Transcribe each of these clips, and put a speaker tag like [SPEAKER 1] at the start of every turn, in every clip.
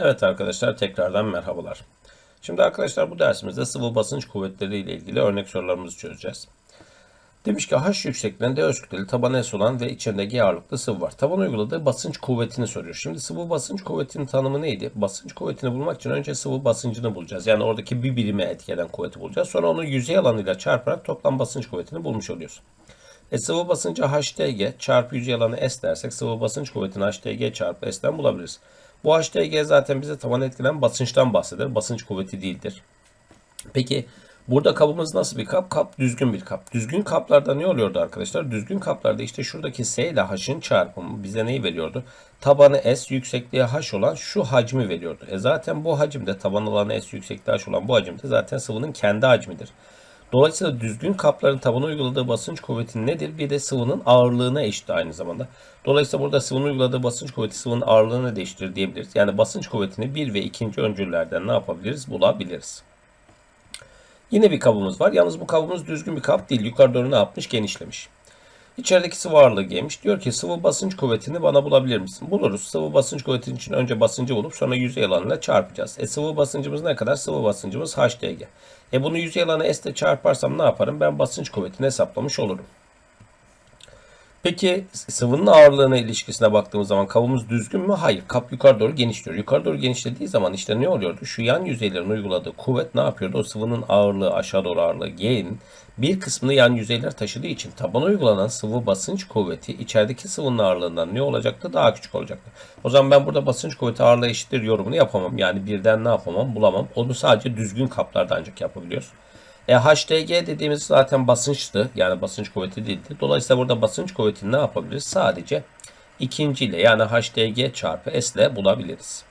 [SPEAKER 1] Evet arkadaşlar tekrardan merhabalar. Şimdi arkadaşlar bu dersimizde sıvı basınç kuvvetleri ile ilgili örnek sorularımızı çözeceğiz. Demiş ki H yüksekliğinde öz kütleli taban S olan ve içinde G ağırlıklı sıvı var. Taban uyguladığı basınç kuvvetini soruyor. Şimdi sıvı basınç kuvvetinin tanımı neydi? Basınç kuvvetini bulmak için önce sıvı basıncını bulacağız. Yani oradaki bir birime etkilen kuvveti bulacağız. Sonra onu yüzey alanıyla çarparak toplam basınç kuvvetini bulmuş oluyoruz. E sıvı basıncı HDG çarpı yüzey alanı S dersek sıvı basınç kuvvetini HDG çarpı S'den bulabiliriz. Bu HDG zaten bize taban etkilen basınçtan bahseder. Basınç kuvveti değildir. Peki burada kabımız nasıl bir kap? Kap düzgün bir kap. Düzgün kaplarda ne oluyordu arkadaşlar? Düzgün kaplarda işte şuradaki S ile H'ın çarpımı bize neyi veriyordu? Tabanı S, yüksekliği H olan şu hacmi veriyordu. E zaten bu hacimde taban alanı S, yüksekliği H olan bu hacimde zaten sıvının kendi hacmidir. Dolayısıyla düzgün kapların tabana uyguladığı basınç kuvveti nedir? Bir de sıvının ağırlığına eşit aynı zamanda. Dolayısıyla burada sıvının uyguladığı basınç kuvveti sıvının ağırlığını değiştirir diyebiliriz. Yani basınç kuvvetini bir ve ikinci öncüllerden ne yapabiliriz? Bulabiliriz. Yine bir kabımız var. Yalnız bu kabımız düzgün bir kap değil. Yukarı doğru ne yapmış? Genişlemiş. İçerideki sıvı ağırlığı gelmiş. Diyor ki sıvı basınç kuvvetini bana bulabilir misin? Buluruz. Sıvı basınç kuvvetinin için önce basıncı bulup sonra yüzey alanıyla çarpacağız. E sıvı basıncımız ne kadar? Sıvı basıncımız HDG. E bunu yüzey alanı S ile çarparsam ne yaparım? Ben basınç kuvvetini hesaplamış olurum. Peki sıvının ağırlığına ilişkisine baktığımız zaman kabımız düzgün mü? Hayır. Kap yukarı doğru genişliyor. Yukarı doğru genişlediği zaman işte ne oluyordu? Şu yan yüzeylerin uyguladığı kuvvet ne yapıyordu? O sıvının ağırlığı aşağı doğru ağırlığı G'nin bir kısmını yan yüzeyler taşıdığı için tabana uygulanan sıvı basınç kuvveti içerideki sıvının ağırlığından ne olacaktı? Daha küçük olacaktı. O zaman ben burada basınç kuvveti ağırlığı eşittir yorumunu yapamam. Yani birden ne yapamam? Bulamam. Onu sadece düzgün kaplarda ancak yapabiliyoruz. E, HDG dediğimiz zaten basınçtı. Yani basınç kuvveti değildi. Dolayısıyla burada basınç kuvvetini ne yapabiliriz? Sadece ikinciyle yani HDG çarpı S ile bulabiliriz.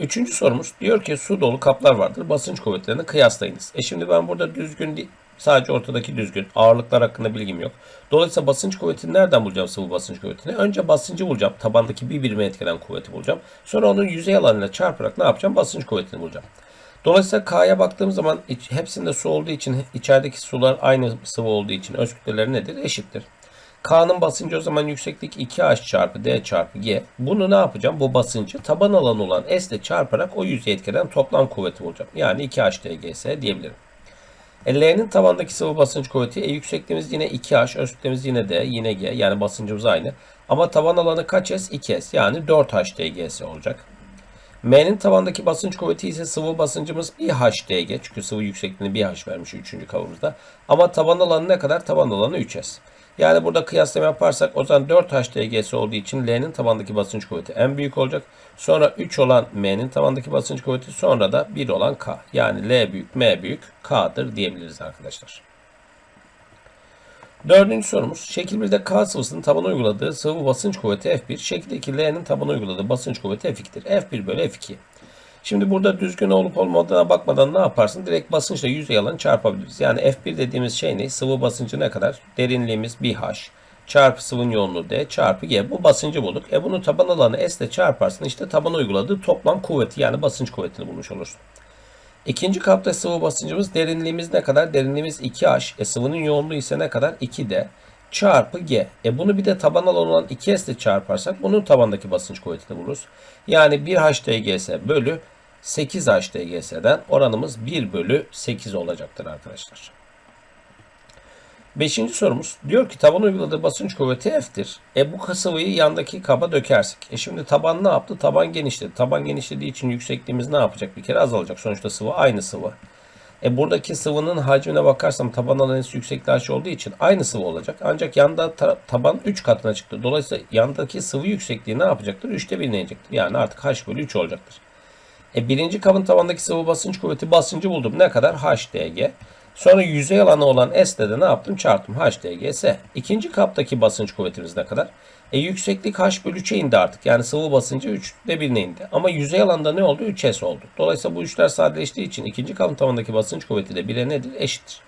[SPEAKER 1] Üçüncü sorumuz diyor ki su dolu kaplar vardır. Basınç kuvvetlerini kıyaslayınız. E şimdi ben burada düzgün değil, sadece ortadaki düzgün. Ağırlıklar hakkında bilgim yok. Dolayısıyla basınç kuvvetini nereden bulacağım sıvı basınç kuvvetini? Önce basıncı bulacağım. Tabandaki bir birime etkilen kuvveti bulacağım. Sonra onun yüzey alanıyla çarparak ne yapacağım? Basınç kuvvetini bulacağım. Dolayısıyla K'ya baktığım zaman iç, hepsinde su olduğu için içerideki sular aynı sıvı olduğu için öz kütleleri nedir? Eşittir. K'nın basıncı o zaman yükseklik 2H çarpı D çarpı G. Bunu ne yapacağım? Bu basıncı taban alanı olan S ile çarparak o yüzey etkilenen toplam kuvveti bulacağım. Yani 2HDGS diyebilirim. E, L'nin tabandaki sıvı basınç kuvveti. E, yüksekliğimiz yine 2H, öz kütlemiz yine D, yine G. Yani basıncımız aynı. Ama taban alanı kaç S? 2S. Yani 4HDGS olacak. M'nin tabandaki basınç kuvveti ise sıvı basıncımız 1HDG. Çünkü sıvı yüksekliğini 1H vermiş 3. kabımızda. Ama taban alanı ne kadar? Taban alanı 3S. Yani burada kıyaslama yaparsak o zaman 4 HDGS olduğu için L'nin tabandaki basınç kuvveti en büyük olacak. Sonra 3 olan M'nin tabandaki basınç kuvveti sonra da 1 olan K. Yani L büyük M büyük K'dır diyebiliriz arkadaşlar. Dördüncü sorumuz. Şekil 1'de K sıvısının tabana uyguladığı sıvı basınç kuvveti F1. Şekil 2 L'nin tabana uyguladığı basınç kuvveti F2'dir. F1 bölü F2. Şimdi burada düzgün olup olmadığına bakmadan ne yaparsın? Direkt basınçla yüzey alanı çarpabiliriz. Yani F1 dediğimiz şey ne? Sıvı basıncı ne kadar? Derinliğimiz 1H çarpı sıvının yoğunluğu D çarpı G. Bu basıncı bulduk. E bunu taban alanı S ile çarparsın. İşte tabana uyguladığı toplam kuvveti yani basınç kuvvetini bulmuş olursun. İkinci kapta sıvı basıncımız derinliğimiz ne kadar? Derinliğimiz 2H. E sıvının yoğunluğu ise ne kadar? 2D çarpı G. E bunu bir de taban alanı olan 2S ile çarparsak bunun tabandaki basınç kuvvetini buluruz. Yani 1 HDGS bölü 8 HDGS'den oranımız 1 bölü 8 olacaktır arkadaşlar. Beşinci sorumuz diyor ki taban uyguladığı basınç kuvveti F'tir. E bu sıvıyı yandaki kaba dökersek. E şimdi taban ne yaptı? Taban genişledi. Taban genişlediği için yüksekliğimiz ne yapacak? Bir kere azalacak. Sonuçta sıvı aynı sıvı. E buradaki sıvının hacmine bakarsam taban alanı yüksekliği H olduğu için aynı sıvı olacak. Ancak yanda ta taban 3 katına çıktı. Dolayısıyla yandaki sıvı yüksekliği ne yapacaktır? 3'te 1'ine inecektir. Yani artık H bölü 3 olacaktır. E birinci kabın tabandaki sıvı basınç kuvveti basıncı buldum. Ne kadar? HDG. Sonra yüzey alanı olan S de ne yaptım? Çarptım HDGS. İkinci kaptaki basınç kuvvetimiz ne kadar? E yükseklik H bölü 3'e indi artık. Yani sıvı basıncı 3'te 1'ine indi. Ama yüzey alanda ne oldu? 3S oldu. Dolayısıyla bu üçler sadeleştiği için ikinci kabın tavanındaki basınç kuvveti de 1'e nedir? Eşittir.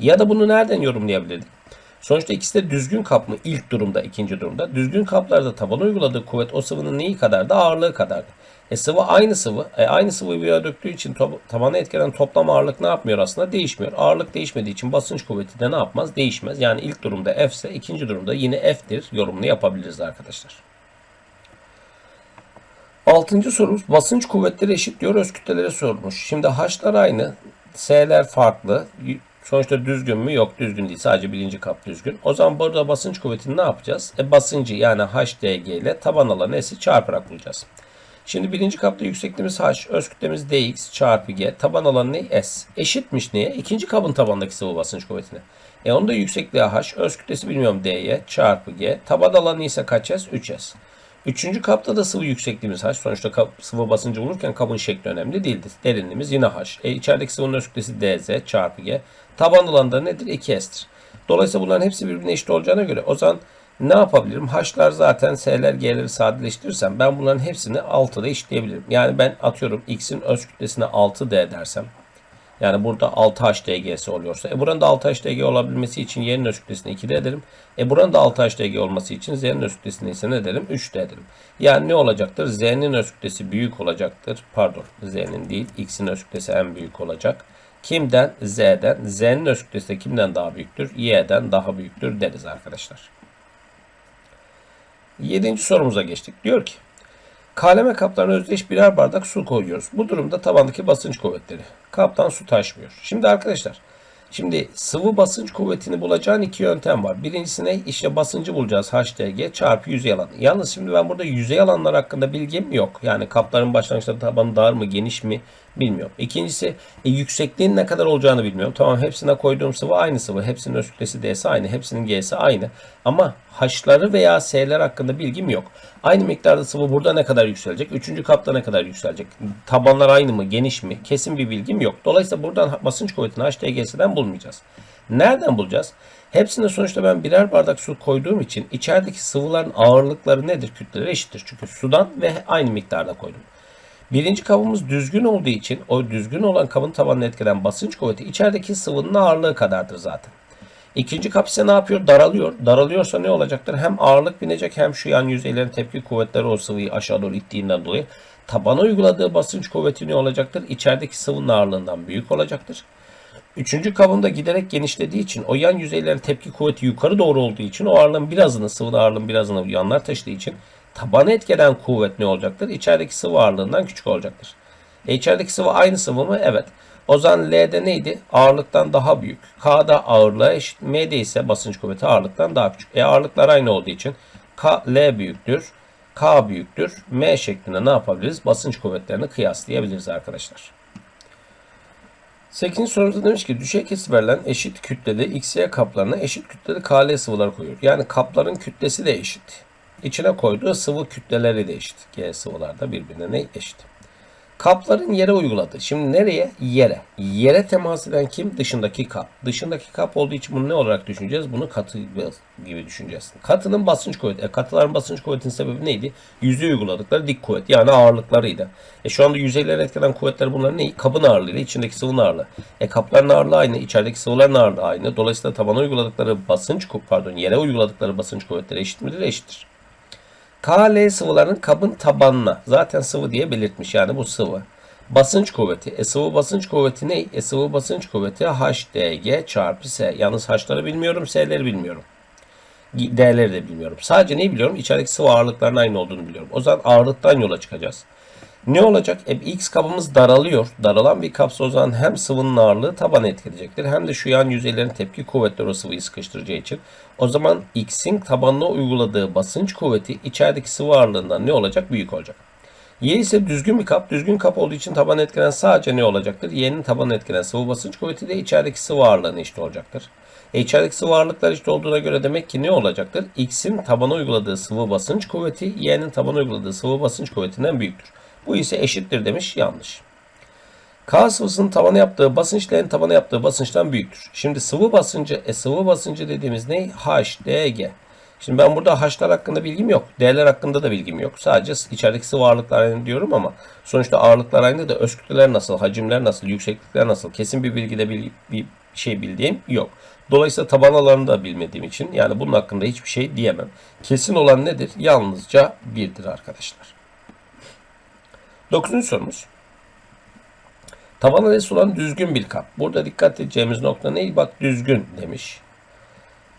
[SPEAKER 1] Ya da bunu nereden yorumlayabilirdik? Sonuçta ikisi de düzgün kap mı? İlk durumda, ikinci durumda. Düzgün kaplarda tabana uyguladığı kuvvet o sıvının neyi kadardı? Ağırlığı kadardı. E sıvı aynı sıvı. E aynı sıvıyı bir döktüğü için tabana etkilenen toplam ağırlık ne yapmıyor aslında? Değişmiyor. Ağırlık değişmediği için basınç kuvveti de ne yapmaz? Değişmez. Yani ilk durumda F ise ikinci durumda yine F'tir. Yorumunu yapabiliriz arkadaşlar. altıncı sorumuz basınç kuvvetleri eşit diyor öz kütlelere sormuş. Şimdi H'lar aynı. S'ler farklı. Sonuçta düzgün mü? Yok düzgün değil. Sadece birinci kap düzgün. O zaman burada basınç kuvvetini ne yapacağız? E basıncı yani HDG ile taban alanı S'i çarparak bulacağız. Şimdi birinci kapta yüksekliğimiz H, öz kütlemiz dx çarpı g, taban alanı ne? S. Eşitmiş neye? İkinci kabın tabandaki sıvı basınç kuvvetine. E onun da yüksekliği H, öz kütlesi bilmiyorum dy çarpı g, taban alanı ise kaç S? 3S. Üçüncü kapta da sıvı yüksekliğimiz H. Sonuçta kap, sıvı basıncı bulurken kabın şekli önemli değildir. Derinliğimiz yine H. E içerideki sıvının öz kütlesi dz çarpı g. Taban alanı da nedir? 2S'tir. Dolayısıyla bunların hepsi birbirine eşit olacağına göre o zaman ne yapabilirim? H'lar zaten S'ler G'leri sadeleştirirsem ben bunların hepsini 6'da eşitleyebilirim. Yani ben atıyorum X'in öz kütlesine 6D dersem yani burada 6HDG'si oluyorsa. E buranın da 6HDG olabilmesi için Y'nin öz kütlesini 2D ederim. E buranın da 6HDG olması için Z'nin öz kütlesini ise ne derim? 3D ederim. Yani ne olacaktır? Z'nin öz kütlesi büyük olacaktır. Pardon Z'nin değil. X'in öz kütlesi en büyük olacak. Kimden? Z'den. Z'nin öz kütlesi de kimden daha büyüktür? Y'den daha büyüktür deriz arkadaşlar. Yedinci sorumuza geçtik. Diyor ki kaleme kaplarına özdeş birer bardak su koyuyoruz. Bu durumda tabandaki basınç kuvvetleri. Kaptan su taşmıyor. Şimdi arkadaşlar Şimdi sıvı basınç kuvvetini bulacağın iki yöntem var. Birincisi ne? İşte basıncı bulacağız. HDG çarpı yüzey alan. Yalnız şimdi ben burada yüzey alanlar hakkında bilgim yok. Yani kapların başlangıçta tabanı dar mı geniş mi bilmiyorum. İkincisi e, yüksekliğin ne kadar olacağını bilmiyorum. Tamam hepsine koyduğum sıvı aynı sıvı. Hepsinin öz kütlesi D'si aynı. Hepsinin G'si aynı. Ama H'ları veya S'ler hakkında bilgim yok. Aynı miktarda sıvı burada ne kadar yükselecek? Üçüncü kapta ne kadar yükselecek? Tabanlar aynı mı? Geniş mi? Kesin bir bilgim yok. Dolayısıyla buradan basınç kuvvetini HDG'sinden bulmayacağız. Nereden bulacağız? Hepsinde sonuçta ben birer bardak su koyduğum için içerideki sıvıların ağırlıkları nedir? Kütleleri eşittir. Çünkü sudan ve aynı miktarda koydum. Birinci kabımız düzgün olduğu için o düzgün olan kabın tabanını etkilen basınç kuvveti içerideki sıvının ağırlığı kadardır zaten. İkinci kap ise ne yapıyor? Daralıyor. Daralıyorsa ne olacaktır? Hem ağırlık binecek hem şu yan yüzeylerin tepki kuvvetleri o sıvıyı aşağı doğru ittiğinden dolayı tabana uyguladığı basınç kuvveti ne olacaktır? İçerideki sıvının ağırlığından büyük olacaktır. Üçüncü kabında giderek genişlediği için o yan yüzeylerin tepki kuvveti yukarı doğru olduğu için o ağırlığın birazını sıvı ağırlığın birazını yanlar taşıdığı için tabanı etkilen kuvvet ne olacaktır? İçerideki sıvı ağırlığından küçük olacaktır. E içerideki sıvı aynı sıvı mı? Evet. O zaman L'de neydi? Ağırlıktan daha büyük. K'da ağırlığa eşit. M'de ise basınç kuvveti ağırlıktan daha küçük. E ağırlıklar aynı olduğu için K, L büyüktür. K büyüktür. M şeklinde ne yapabiliriz? Basınç kuvvetlerini kıyaslayabiliriz arkadaşlar. 8. sorumuzda demiş ki düşey kesit verilen eşit kütleli XY kaplarına eşit kütleli KL sıvılar koyuyor. Yani kapların kütlesi de eşit. İçine koyduğu sıvı kütleleri de eşit. G sıvılar da birbirine eşit. Kapların yere uyguladığı. Şimdi nereye? Yere. Yere temas eden kim? Dışındaki kap. Dışındaki kap olduğu için bunu ne olarak düşüneceğiz? Bunu katı gibi düşüneceğiz. Katının basınç kuvveti. E, katıların basınç kuvvetinin sebebi neydi? Yüzeye uyguladıkları dik kuvvet. Yani ağırlıklarıydı. E, şu anda yüzeyleri etkilen kuvvetler bunlar ne? Kabın ağırlığıyla içindeki sıvının ağırlığı. E, kapların ağırlığı aynı. içerideki sıvıların ağırlığı aynı. Dolayısıyla tabana uyguladıkları basınç pardon yere uyguladıkları basınç kuvvetleri eşit midir? Eşittir. KL sıvıların kabın tabanına zaten sıvı diye belirtmiş yani bu sıvı. Basınç kuvveti. E sıvı basınç kuvveti ne? E sıvı basınç kuvveti HDG çarpı S. Yalnız H'ları bilmiyorum, S'leri bilmiyorum. D'leri de bilmiyorum. Sadece neyi biliyorum? İçerideki sıvı ağırlıklarının aynı olduğunu biliyorum. O zaman ağırlıktan yola çıkacağız. Ne olacak? E, X kabımız daralıyor. Daralan bir kapsa o zaman hem sıvının ağırlığı tabanı etkileyecektir. Hem de şu yan yüzeylerin tepki kuvvetleri o sıvıyı sıkıştıracağı için. O zaman X'in tabanına uyguladığı basınç kuvveti içerideki sıvı ağırlığından ne olacak? Büyük olacak. Y ise düzgün bir kap. Düzgün kap olduğu için taban etkilenen sadece ne olacaktır? Y'nin tabanı etkilenen sıvı basınç kuvveti de içerideki sıvı ağırlığına eşit olacaktır. E içerideki sıvı ağırlıklar eşit olduğuna göre demek ki ne olacaktır? X'in tabana uyguladığı sıvı basınç kuvveti Y'nin tabana uyguladığı sıvı basınç kuvvetinden büyüktür. Bu ise eşittir demiş. Yanlış. K sıvısının tavana yaptığı basınç L'nin tavana yaptığı basınçtan büyüktür. Şimdi sıvı basıncı, e sıvı basıncı dediğimiz ne? H, D, G. Şimdi ben burada H'lar hakkında bilgim yok. D'ler hakkında da bilgim yok. Sadece içerideki sıvı ağırlıklar aynı diyorum ama sonuçta ağırlıklar aynı da öz kütleler nasıl, hacimler nasıl, yükseklikler nasıl kesin bir bilgide bir, bir şey bildiğim yok. Dolayısıyla taban alanını da bilmediğim için yani bunun hakkında hiçbir şey diyemem. Kesin olan nedir? Yalnızca birdir arkadaşlar. Dokuzuncu sorumuz. Taban adresi olan düzgün bir kap. Burada dikkat edeceğimiz nokta ne? Bak düzgün demiş.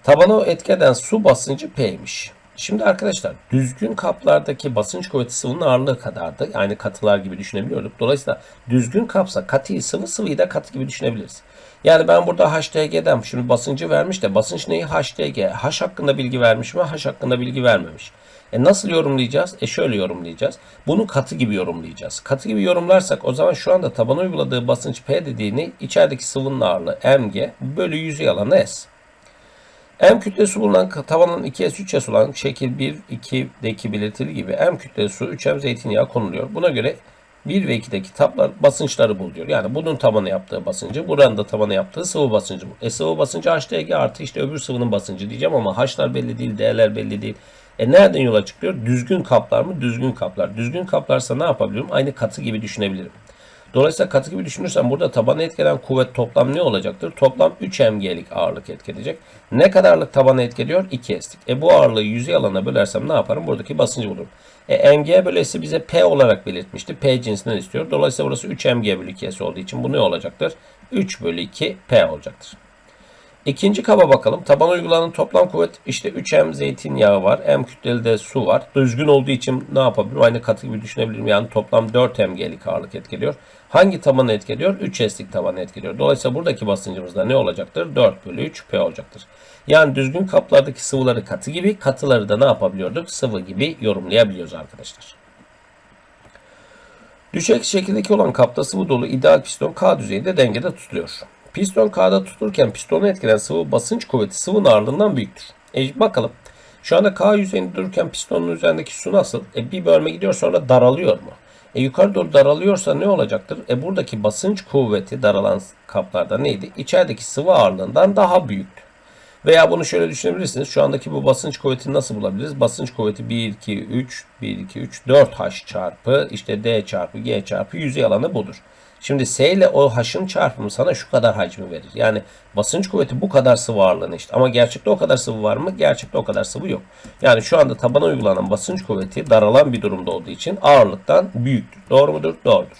[SPEAKER 1] Tabana etki eden su basıncı P'ymiş. Şimdi arkadaşlar düzgün kaplardaki basınç kuvveti sıvının ağırlığı kadardı. Yani katılar gibi düşünebiliyorduk. Dolayısıyla düzgün kapsa katıyı sıvı sıvıyı da katı gibi düşünebiliriz. Yani ben burada HDG'den şimdi basıncı vermiş de basınç neyi? HDG. H hakkında bilgi vermiş mi? H hakkında bilgi vermemiş. E nasıl yorumlayacağız? E şöyle yorumlayacağız. Bunu katı gibi yorumlayacağız. Katı gibi yorumlarsak o zaman şu anda tabana uyguladığı basınç P dediğini içerideki sıvının ağırlığı mg bölü yüzey alanı s. M kütlesi bulunan tavanın 2S 3S olan şekil 1, 2'deki belirtili gibi M kütlesi su 3M zeytinyağı konuluyor. Buna göre 1 ve 2'deki tablar basınçları bul diyor. Yani bunun tabanı yaptığı basıncı, buranın da tabanı yaptığı sıvı basıncı. E sıvı basıncı HDG artı işte öbür sıvının basıncı diyeceğim ama H'lar belli değil, D'ler belli değil. E nereden yola çıkıyor? Düzgün kaplar mı? Düzgün kaplar. Düzgün kaplarsa ne yapabilirim? Aynı katı gibi düşünebilirim. Dolayısıyla katı gibi düşünürsem burada tabanı etkilenen kuvvet toplam ne olacaktır? Toplam 3 mg'lik ağırlık etkileyecek. Ne kadarlık tabanı etkiliyor? 2 s'lik. E bu ağırlığı yüzey alana bölersem ne yaparım? Buradaki basıncı bulurum. E mg bölesi bize P olarak belirtmişti. P cinsinden istiyor. Dolayısıyla burası 3 mg bölü 2 s olduğu için bu ne olacaktır? 3 bölü 2 P olacaktır. İkinci kaba bakalım. Taban uygulanan toplam kuvvet işte 3M zeytinyağı var. M kütleli de su var. Düzgün olduğu için ne yapabilirim? Aynı katı gibi düşünebilirim. Yani toplam 4 mg'lik ağırlık etkiliyor. Hangi tabanı etkiliyor? 3S'lik tabanı etkiliyor. Dolayısıyla buradaki basıncımız da ne olacaktır? 4 bölü 3 P olacaktır. Yani düzgün kaplardaki sıvıları katı gibi, katıları da ne yapabiliyorduk? Sıvı gibi yorumlayabiliyoruz arkadaşlar. Düşük şekildeki olan kapta sıvı dolu ideal piston K düzeyinde dengede tutuluyor. Piston K'da tutulurken pistonu etkilen sıvı basınç kuvveti sıvının ağırlığından büyüktür. E bakalım. Şu anda K yüzeyinde dururken pistonun üzerindeki su nasıl? E bir bölme gidiyor sonra daralıyor mu? E yukarı doğru daralıyorsa ne olacaktır? E buradaki basınç kuvveti daralan kaplarda neydi? İçerideki sıvı ağırlığından daha büyüktü. Veya bunu şöyle düşünebilirsiniz. Şu andaki bu basınç kuvvetini nasıl bulabiliriz? Basınç kuvveti 1, 2, 3, 1, 2, 3, 4H çarpı işte D çarpı G çarpı yüzey alanı budur. Şimdi S ile o H'ın çarpımı sana şu kadar hacmi verir. Yani basınç kuvveti bu kadar sıvı ağırlığına işte. Ama gerçekte o kadar sıvı var mı? Gerçekte o kadar sıvı yok. Yani şu anda tabana uygulanan basınç kuvveti daralan bir durumda olduğu için ağırlıktan büyüktür. Doğru mudur? Doğrudur.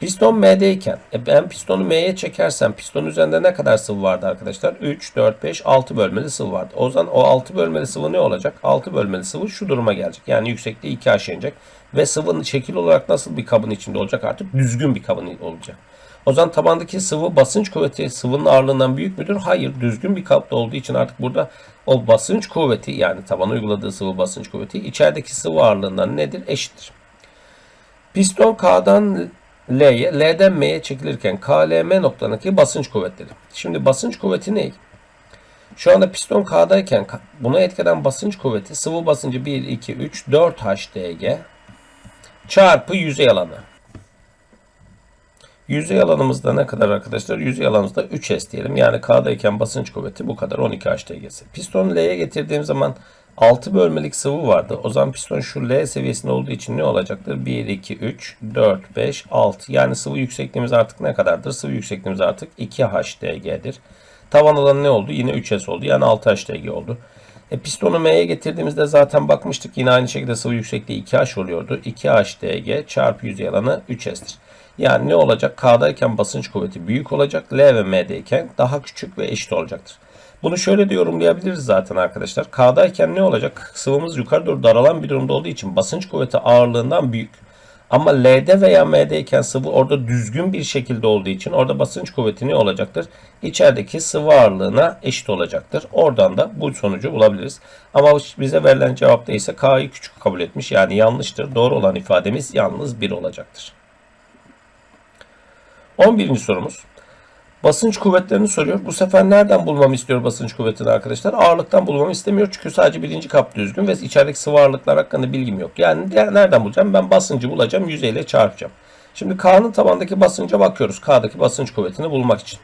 [SPEAKER 1] Piston M'deyken e ben pistonu M'ye çekersem piston üzerinde ne kadar sıvı vardı arkadaşlar? 3, 4, 5, 6 bölmeli sıvı vardı. O zaman o 6 bölmeli sıvı ne olacak? 6 bölmeli sıvı şu duruma gelecek. Yani yüksekliği 2 aşağı inecek. Ve sıvının şekil olarak nasıl bir kabın içinde olacak artık? Düzgün bir kabın olacak. O zaman tabandaki sıvı basınç kuvveti sıvının ağırlığından büyük müdür? Hayır. Düzgün bir kapta olduğu için artık burada o basınç kuvveti yani tabana uyguladığı sıvı basınç kuvveti içerideki sıvı ağırlığından nedir? Eşittir. Piston K'dan L'ye, L'den M'ye çekilirken KLM noktasındaki basınç kuvvetleri. Şimdi basınç kuvveti ne? Şu anda piston K'dayken buna etkeden basınç kuvveti sıvı basıncı 1, 2, 3, 4 HDG çarpı yüzey alanı. Yüzey alanımızda ne kadar arkadaşlar? Yüzey alanımızda 3S diyelim. Yani K'dayken basınç kuvveti bu kadar 12 HDG'si. Piston L'ye getirdiğim zaman 6 bölmelik sıvı vardı. O zaman piston şu L seviyesinde olduğu için ne olacaktır? 1, 2, 3, 4, 5, 6. Yani sıvı yüksekliğimiz artık ne kadardır? Sıvı yüksekliğimiz artık 2 HDG'dir. Tavan alanı ne oldu? Yine 3S oldu. Yani 6 HDG oldu. E, pistonu M'ye getirdiğimizde zaten bakmıştık. Yine aynı şekilde sıvı yüksekliği 2H oluyordu. 2 HDG çarpı yüzey alanı 3S'tir. Yani ne olacak? K'dayken basınç kuvveti büyük olacak. L ve M'deyken daha küçük ve eşit olacaktır. Bunu şöyle de yorumlayabiliriz zaten arkadaşlar. K'dayken ne olacak? Sıvımız yukarı doğru daralan bir durumda olduğu için basınç kuvveti ağırlığından büyük. Ama L'de veya M'deyken sıvı orada düzgün bir şekilde olduğu için orada basınç kuvveti ne olacaktır? İçerideki sıvı ağırlığına eşit olacaktır. Oradan da bu sonucu bulabiliriz. Ama bize verilen cevapta ise K'yı küçük kabul etmiş. Yani yanlıştır. Doğru olan ifademiz yalnız 1 olacaktır. 11. sorumuz. Basınç kuvvetlerini soruyor. Bu sefer nereden bulmamı istiyor basınç kuvvetini arkadaşlar? Ağırlıktan bulmamı istemiyor. Çünkü sadece birinci kap düzgün ve içerideki sıvı ağırlıklar hakkında bilgim yok. Yani nereden bulacağım? Ben basıncı bulacağım. Yüzeyle çarpacağım. Şimdi K'nın tabandaki basınca bakıyoruz. K'daki basınç kuvvetini bulmak için.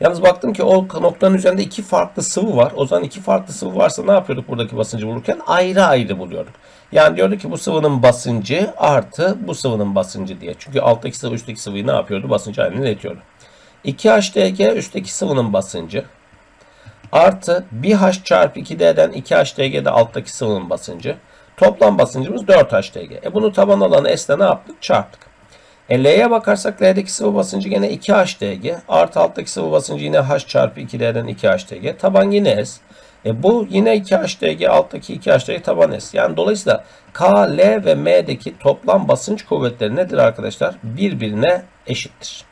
[SPEAKER 1] Yalnız baktım ki o noktanın üzerinde iki farklı sıvı var. O zaman iki farklı sıvı varsa ne yapıyorduk buradaki basıncı bulurken? Ayrı ayrı buluyorduk. Yani diyorduk ki bu sıvının basıncı artı bu sıvının basıncı diye. Çünkü alttaki sıvı üstteki sıvıyı ne yapıyordu? Basıncı haline iletiyordu. 2HDG üstteki sıvının basıncı artı 1H çarpı 2D'den 2HDG de alttaki sıvının basıncı. Toplam basıncımız 4HDG. E bunu taban alanı S'le ne yaptık? Çarptık. E L'ye bakarsak L'deki sıvı basıncı yine 2HDG. Artı alttaki sıvı basıncı yine H çarpı 2D'den 2HDG. Taban yine S. E bu yine 2HDG alttaki 2HDG taban S. Yani dolayısıyla K, L ve M'deki toplam basınç kuvvetleri nedir arkadaşlar? Birbirine eşittir.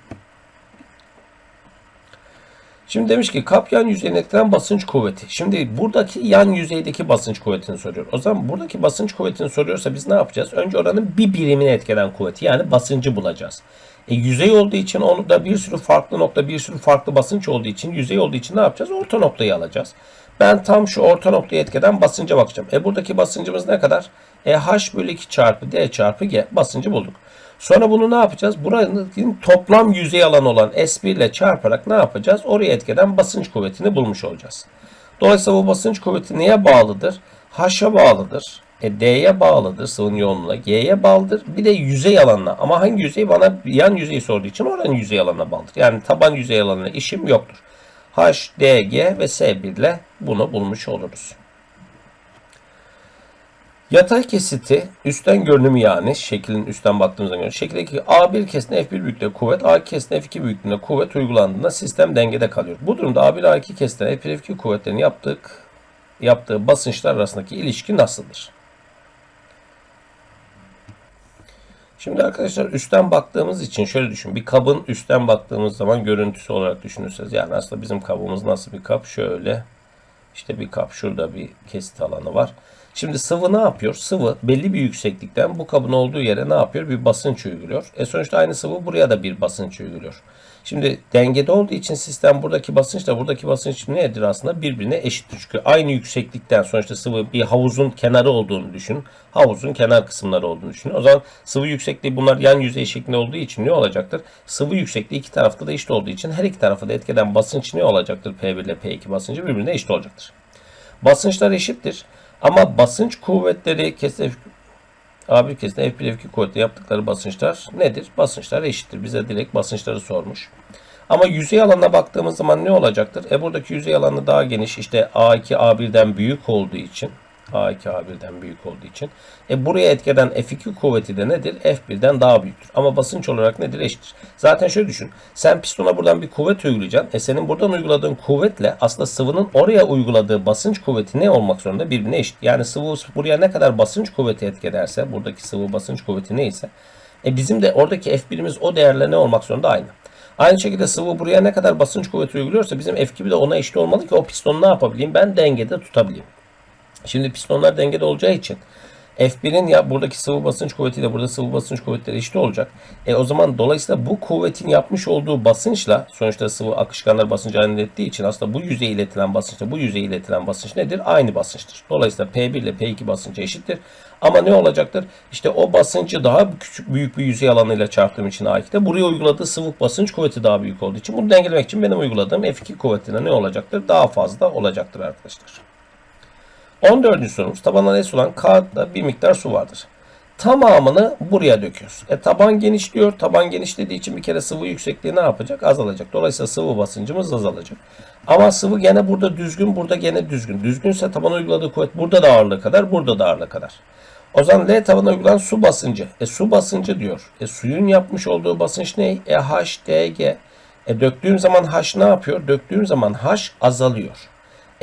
[SPEAKER 1] Şimdi demiş ki kap yan yüzeyine etkilenen basınç kuvveti. Şimdi buradaki yan yüzeydeki basınç kuvvetini soruyor. O zaman buradaki basınç kuvvetini soruyorsa biz ne yapacağız? Önce oranın bir birimini etkilen kuvveti yani basıncı bulacağız. E, yüzey olduğu için onu da bir sürü farklı nokta, bir sürü farklı basınç olduğu için, yüzey olduğu için ne yapacağız? Orta noktayı alacağız. Ben tam şu orta noktayı etkeden basınca bakacağım. E buradaki basıncımız ne kadar? E h bölü 2 çarpı d çarpı g basıncı bulduk. Sonra bunu ne yapacağız? Buranın toplam yüzey alanı olan S1 ile çarparak ne yapacağız? Oraya etkeden basınç kuvvetini bulmuş olacağız. Dolayısıyla bu basınç kuvveti neye bağlıdır? H'a bağlıdır. E, D'ye bağlıdır sıvının yoğunluğuna. G'ye bağlıdır. Bir de yüzey alanına. Ama hangi yüzey? Bana yan yüzeyi sorduğu için oranın yüzey alanına bağlıdır. Yani taban yüzey alanına işim yoktur. H, D, G ve S1 ile bunu bulmuş oluruz. Yatay kesiti üstten görünümü yani şeklin üstten baktığımızda göre şekildeki A1 kesitine F1 büyüklüğünde kuvvet, A2 kesitine F2 büyüklüğünde kuvvet uygulandığında sistem dengede kalıyor. Bu durumda A1 A2 kesitine F1 F2 kuvvetlerini yaptık, yaptığı basınçlar arasındaki ilişki nasıldır? Şimdi arkadaşlar üstten baktığımız için şöyle düşün. Bir kabın üstten baktığımız zaman görüntüsü olarak düşünürseniz yani aslında bizim kabımız nasıl bir kap? Şöyle işte bir kap şurada bir kesit alanı var. Şimdi sıvı ne yapıyor? Sıvı belli bir yükseklikten bu kabın olduğu yere ne yapıyor? Bir basınç uyguluyor. E sonuçta aynı sıvı buraya da bir basınç uyguluyor. Şimdi dengede olduğu için sistem buradaki basınçla buradaki basınç nedir aslında? Birbirine eşittir. Çünkü aynı yükseklikten sonuçta sıvı bir havuzun kenarı olduğunu düşün. Havuzun kenar kısımları olduğunu düşün. O zaman sıvı yüksekliği bunlar yan yüzey şeklinde olduğu için ne olacaktır? Sıvı yüksekliği iki tarafta da eşit olduğu için her iki tarafa da etkeden basınç ne olacaktır? P1 ile P2 basıncı birbirine eşit olacaktır. Basınçlar eşittir. Ama basınç kuvvetleri kesef A1 kesine F1 F2 kuvvetli yaptıkları basınçlar nedir? Basınçlar eşittir. Bize direkt basınçları sormuş. Ama yüzey alanına baktığımız zaman ne olacaktır? E buradaki yüzey alanı daha geniş. İşte A2 A1'den büyük olduğu için A2 A1'den büyük olduğu için. E buraya etkeden F2 kuvveti de nedir? F1'den daha büyüktür. Ama basınç olarak nedir? Eşittir. Zaten şöyle düşün. Sen pistona buradan bir kuvvet uygulayacaksın. E senin buradan uyguladığın kuvvetle aslında sıvının oraya uyguladığı basınç kuvveti ne olmak zorunda? Birbirine eşit. Yani sıvı buraya ne kadar basınç kuvveti etkederse buradaki sıvı basınç kuvveti neyse e bizim de oradaki F1'imiz o değerle ne olmak zorunda? Aynı. Aynı şekilde sıvı buraya ne kadar basınç kuvveti uyguluyorsa bizim F2 de ona eşit olmalı ki o pistonu ne yapabileyim? Ben dengede tutabileyim. Şimdi pistonlar dengede olacağı için F1'in ya buradaki sıvı basınç kuvvetiyle burada sıvı basınç kuvvetleri eşit olacak. E o zaman dolayısıyla bu kuvvetin yapmış olduğu basınçla sonuçta sıvı akışkanlar basıncı halinde ettiği için aslında bu yüzeye iletilen basınçla bu yüzeye iletilen basınç nedir? Aynı basınçtır. Dolayısıyla P1 ile P2 basıncı eşittir. Ama ne olacaktır? İşte o basıncı daha küçük büyük bir yüzey alanıyla çarptığım için A2'de buraya uyguladığı sıvı basınç kuvveti daha büyük olduğu için bunu dengelemek için benim uyguladığım F2 kuvvetine ne olacaktır? Daha fazla olacaktır arkadaşlar. 14. sorumuz tabana S olan K'da bir miktar su vardır. Tamamını buraya döküyoruz. E, taban genişliyor. Taban genişlediği için bir kere sıvı yüksekliği ne yapacak? Azalacak. Dolayısıyla sıvı basıncımız azalacak. Ama sıvı gene burada düzgün, burada gene düzgün. Düzgünse taban uyguladığı kuvvet burada da ağırlığı kadar, burada da ağırlığı kadar. O zaman L tabana uygulanan su basıncı. E su basıncı diyor. E suyun yapmış olduğu basınç ne? E H, D, G. E döktüğüm zaman H ne yapıyor? Döktüğüm zaman H azalıyor.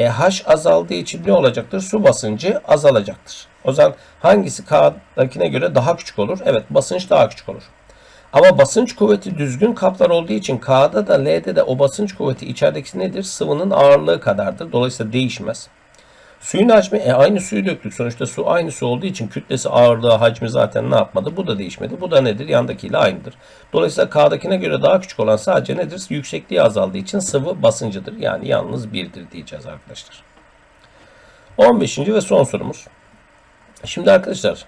[SPEAKER 1] E, H azaldığı için ne olacaktır? Su basıncı azalacaktır. O zaman hangisi K'dakine göre daha küçük olur? Evet basınç daha küçük olur. Ama basınç kuvveti düzgün kaplar olduğu için K'da da L'de de o basınç kuvveti içerideki nedir? Sıvının ağırlığı kadardır. Dolayısıyla değişmez. Suyun hacmi e, aynı suyu döktük. Sonuçta su aynı su olduğu için kütlesi, ağırlığı, hacmi zaten ne yapmadı? Bu da değişmedi. Bu da nedir? Yandakiyle aynıdır. Dolayısıyla K'dakine göre daha küçük olan sadece nedir? Yüksekliği azaldığı için sıvı basıncıdır. Yani yalnız 1'dir diyeceğiz arkadaşlar. 15. ve son sorumuz. Şimdi arkadaşlar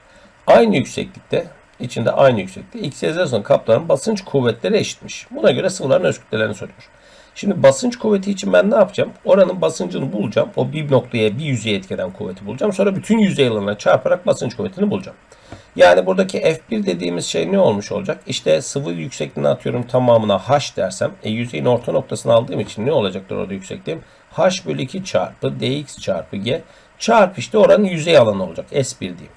[SPEAKER 1] aynı yükseklikte içinde aynı yükseklikte X yazarsan kapların basınç kuvvetleri eşitmiş. Buna göre sıvıların öz kütlelerini soruyor. Şimdi basınç kuvveti için ben ne yapacağım? Oranın basıncını bulacağım. O bir noktaya bir yüzeye etkeden kuvveti bulacağım. Sonra bütün yüzey alanına çarparak basınç kuvvetini bulacağım. Yani buradaki F1 dediğimiz şey ne olmuş olacak? İşte sıvı yüksekliğini atıyorum tamamına H dersem. E, yüzeyin orta noktasını aldığım için ne olacaktır orada yüksekliğim? H bölü 2 çarpı dx çarpı g çarpı işte oranın yüzey alanı olacak. S1 diyeyim.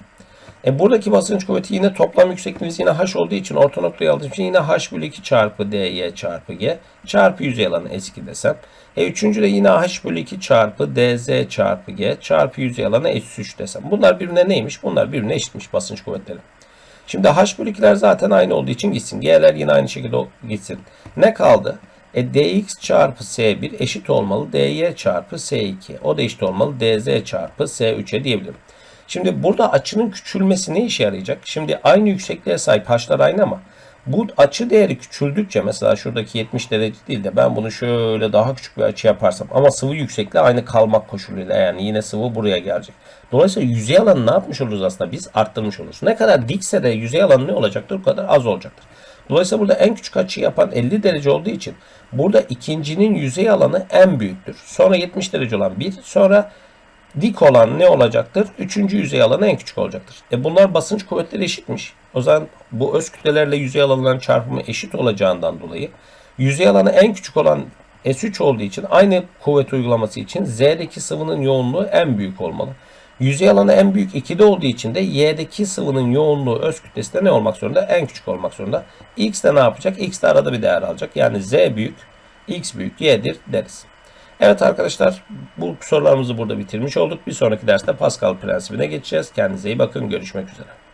[SPEAKER 1] E buradaki basınç kuvveti yine toplam yüksekliğimiz yine h olduğu için orta noktayı aldığım için yine h bölü 2 çarpı dy çarpı g çarpı yüzey alanı S2 desem. E üçüncü de yine h bölü 2 çarpı dz çarpı g çarpı yüzey alanı eksi 3 desem. Bunlar birbirine neymiş? Bunlar birbirine eşitmiş basınç kuvvetleri. Şimdi h bölü 2'ler zaten aynı olduğu için gitsin. G'ler yine aynı şekilde gitsin. Ne kaldı? E dx çarpı s1 eşit olmalı dy çarpı s2. O da eşit olmalı dz çarpı s3'e diyebilirim. Şimdi burada açının küçülmesi ne işe yarayacak? Şimdi aynı yüksekliğe sahip h'lar aynı ama bu açı değeri küçüldükçe mesela şuradaki 70 derece değil de ben bunu şöyle daha küçük bir açı yaparsam ama sıvı yüksekliği aynı kalmak koşuluyla yani yine sıvı buraya gelecek. Dolayısıyla yüzey alanı ne yapmış oluruz aslında biz arttırmış oluruz. Ne kadar dikse de yüzey alanı ne olacaktır? O kadar az olacaktır. Dolayısıyla burada en küçük açıyı yapan 50 derece olduğu için burada ikincinin yüzey alanı en büyüktür. Sonra 70 derece olan 1, sonra dik olan ne olacaktır? Üçüncü yüzey alanı en küçük olacaktır. E bunlar basınç kuvvetleri eşitmiş. O zaman bu öz kütlelerle yüzey alanların çarpımı eşit olacağından dolayı yüzey alanı en küçük olan S3 olduğu için aynı kuvvet uygulaması için Z'deki sıvının yoğunluğu en büyük olmalı. Yüzey alanı en büyük 2'de olduğu için de Y'deki sıvının yoğunluğu öz kütlesi de ne olmak zorunda? En küçük olmak zorunda. X de ne yapacak? X de arada bir değer alacak. Yani Z büyük, X büyük, Y'dir deriz. Evet arkadaşlar bu sorularımızı burada bitirmiş olduk. Bir sonraki derste Pascal prensibine geçeceğiz. Kendinize iyi bakın. Görüşmek üzere.